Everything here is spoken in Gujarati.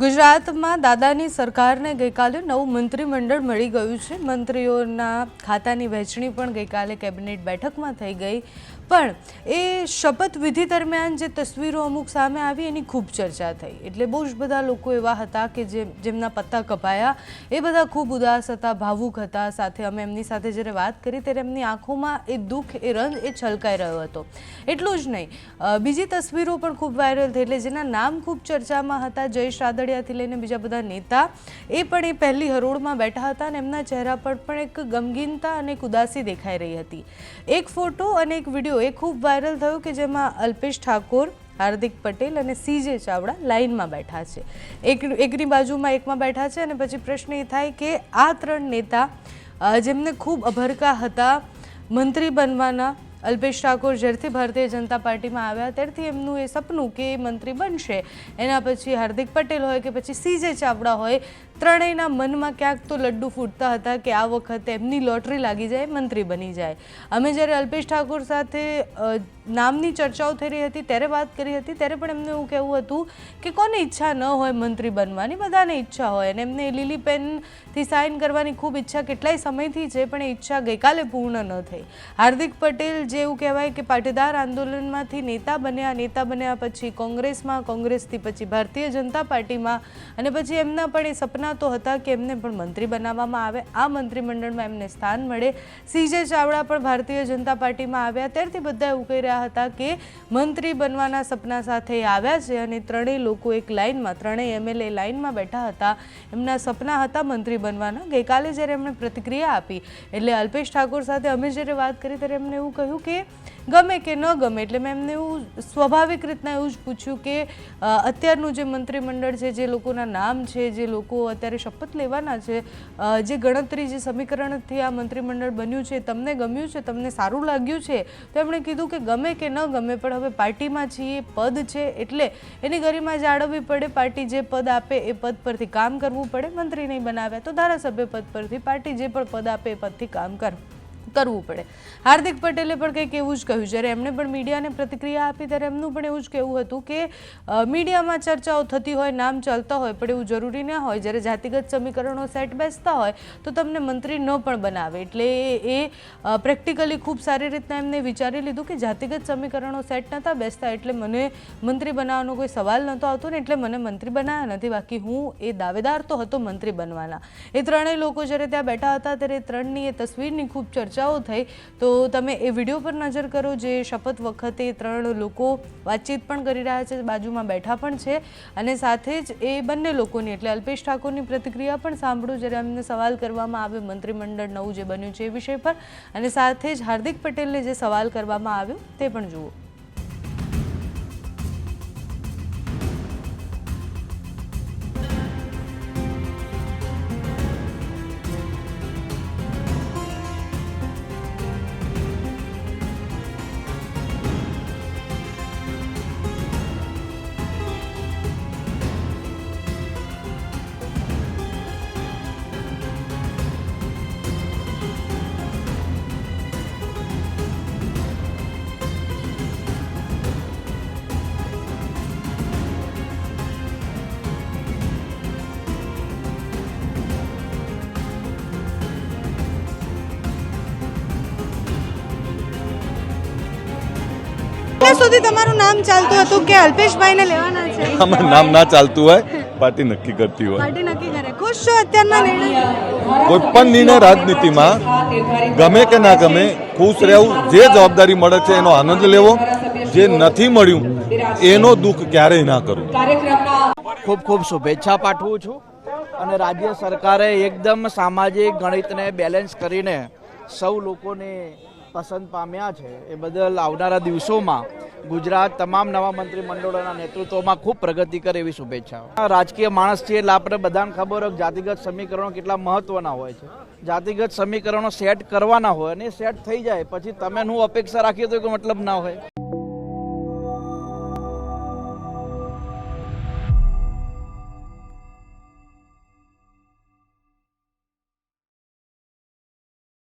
ગુજરાતમાં દાદાની સરકારને ગઈકાલે નવું મંત્રીમંડળ મળી ગયું છે. મંત્રીઓના ખાતાની વહેંચણી પણ ગઈકાલે કેબિનેટ બેઠકમાં થઈ ગઈ. પણ એ શપથવિધિ દરમિયાન જે તસવીરો અમુક સામે આવી એની ખૂબ ચર્ચા થઈ. એટલે બહુ જ બધા લોકો એવા હતા કે જે જેમના પત્તા કપાયા. એ બધા ખૂબ ઉદાસ હતા, ભાવુક હતા. સાથે અમે એમની સાથે જ્યારે વાત કરી ત્યારે એમની આંખોમાં એ દુઃખ, એ રંગ, એ છલકાઈ રહ્યો હતો. એટલું જ નહીં. બીજી તસવીરો પણ ખૂબ વાયરલ થઈ એટલે જેના નામ ખૂબ ચર્ચામાં હતા, જયેશ રાદડિયાથી લઈને બીજા બધા નેતા, એ પણ એ પહેલી હરોળમાં બેઠા હતા અને એમના ચહેરા પર પણ એક ગમગીનતા અને એક ઉદાસી દેખાઈ રહી હતી. એક ફોટો અને એક વીડિયો એ ખૂબ વાયરલ થયો કે જેમાં અલ્પેશ ઠાકોર, હાર્દિક પટેલ અને સીજે ચાવડા લાઇનમાં બેઠા છે. એક, એકની બાજુમાં એકમાં બેઠા છે અને પછી પ્રશ્ન એ થાય કે આ ત્રણ નેતા જેમને ખૂબ અભરકા હતા, મંત્રી બનવાના, અલ્પેશ ઠાકોર જ્યારથી ભારતીય જનતા પાર્ટીમાં આવ્યા ત્યારથી એમનું એ સપનું કે મંત્રી બનશે. એના પછી હાર્દિક પટેલ હોય કે પછી સીજે ચાવડા હોય ત્રણેયના મનમાં ક્યાંક તો લડ્ડુ ફૂટતા હતા કે આ વખતે એમની લોટરી લાગી જાય, મંત્રી બની જાય. અમે જ્યારે અલ્પેશ ઠાકોર સાથે નામની ચર્ચાઓ થઈ રહી હતી, ત્યારે વાત કરી હતી, ત્યારે પણ એમને એવું કહેવું હતું કે કોને ઈચ્છા ન હોય મંત્રી બનવાની, બધાને ઈચ્છા હોય. અને એમને લીલી પેનથી સાઇન કરવાની ખૂબ ઈચ્છા કેટલાય સમયથી છે, પણ એ ઈચ્છા ગઈકાલે પૂર્ણ ન થઈ. હાર્દિક પટેલ જે એવું કહેવાય કે પાટીદાર આંદોલનમાંથી નેતા બન્યા નેતા બન્યા પછી કોંગ્રેસમાં, કોંગ્રેસથી પછી ભારતીય જનતા પાર્ટીમાં, અને પછી એમના પણ એ સપના તો હતા કે એમને પણ મંત્રી બનાવવામાં આવે. આ મંત્રીમંડળમાં એમને સ્થાન મળે. સીજે ચાવડા પણ ભારતીય જનતા પાર્ટીમાં આવ્યા. ત્યારથી બધા એવું કહી રહ્યા હતા કે મંત્રી બનવાના સપના સાથે આવ્યા છે અને ત્રણેય લોકો એક લાઇનમાં, ત્રણેય એમએલએ લાઇનમાં બેઠા હતા. એમના સપના હતા મંત્રી બનવાના. ગઈકાલે જ્યારે એમણે પ્રતિક્રિયા આપી, એટલે અલ્પેશ ઠાકોર સાથે અમે જ્યારે વાત કરી ત્યારે એમણે એવું કહ્યું કે, ગમે કે ન ગમે, એટલે મેં એમને એવું સ્વાભાવિક રીતના એવું જ પૂછ્યું કે અત્યારનું જે મંત્રીમંડળ છે, જે લોકોના નામ છે, જે લોકો અત્યારે શપથ લેવાના છે જે ગણતરી, જે સમીકરણથી આ મંત્રીમંડળ બન્યું છે તમને ગમ્યું છે, તમને સારું લાગ્યું છે? તો એમણે કીધું કે ગમે કે ન ગમે, પણ હવે પાર્ટીમાં છીએ પદ છે એટલે એની ગરિમા જાળવવી પડે, પાર્ટી જે પદ આપે એ પદ પરથી કામ કરવું પડે, મંત્રી નહીં બનાવ્યા તો ધારાસભ્ય પદ પરથી, પાર્ટી જે પણ પદ આપે એ પદથી કામ કર કરવું પડે. હાર્દિક પટેલે પણ કંઈક એવું જ કહ્યું. જ્યારે એમણે પણ મીડિયાને પ્રતિક્રિયા આપી, ત્યારે એમનું પણ એવું જ કહેવું હતું કે મીડિયામાં ચર્ચાઓ થતી હોય, નામ ચાલતા હોય, પણ એવું જરૂરી ના હોય. જ્યારે જાતિગત સમીકરણો સેટ બેસતા હોય, તો તમને મંત્રી ન પણ બનાવે. એટલે એ પ્રેક્ટિકલી ખૂબ સારી રીતના એમને વિચારી લીધું કે જાતિગત સમીકરણો સેટ નહોતા બેસતા, એટલે મને મંત્રી બનાવવાનો કોઈ સવાલ નહોતો આવતો ને, એટલે મને મંત્રી બનાવ્યા નથી. બાકી હું એ દાવેદાર તો હતો મંત્રી બનવાના. એ ત્રણેય લોકો જ્યારે ત્યાં બેઠા હતા, ત્યારે એ ત્રણની એ તસવીરની ખૂબ ચર્ચાઓ થઈ, તો તમે એ વીડિયો પર નજર કરો જે શપથ વખતે ત્રણ લોકો વાતચીત પણ કરી રહ્યા છે, બાજુમાં બેઠા પણ છે અને સાથે જ એ બંને લોકોની, એટલે અલ્પેશ ઠાકોરની પ્રતિક્રિયા પણ સાંભળો જ્યારે એમને સવાલ કરવામાં આવ્યો મંત્રીમંડળ નવું જે બન્યું છે એ વિષય પર અને સાથે જ હાર્દિક પટેલને જે સવાલ કરવામાં આવ્યો તે પણ જુઓ. અત્યાર સુધી તમારું નામ ચાલતું હતું કે અલ્પેશભાઈને લેવાના છે? અમારું નામ ના ચાલતું હોય પાર્ટી નક્કી કરતી હોય. પાર્ટી નક્કી કરે. ખુશ છો અત્યારના નિર્ણય? કોઈ પણ નિર્ણય રાજનીતિમાં ગમે કે ના ગમે ખુશ રહેવું જે જવાબદારી મળે છે એનો આનંદ લેવો જે નથી મળ્યું એનો દુઃખ ક્યારેય ના કરવું ખૂબ ખૂબ શુભેચ્છા પાઠવું છું અને રાજ્ય સરકારે એકદમ સામાજિક ગણિતને બેલેન્સ કરીને સૌ લોકોને પસંદ પામ્યા છે. એ બદલ આવનારા દિવસોમાં ગુજરાત તમામ નવા મંત્રીમંડળોના નેતૃત્વમાં ખૂબ પ્રગતિ કરે એવી શુભેચ્છાઓ. રાજકીય માણસ છીએ એટલે આપણે બધાને ખબર હોય જાતિગત સમીકરણો કેટલા મહત્વના હોય છે. જાતિગત સમીકરણો સેટ કરવાના હોય અને સેટ થઈ જાય, પછી તમે હું અપેક્ષા રાખીએ તો મતલબ ના હોય.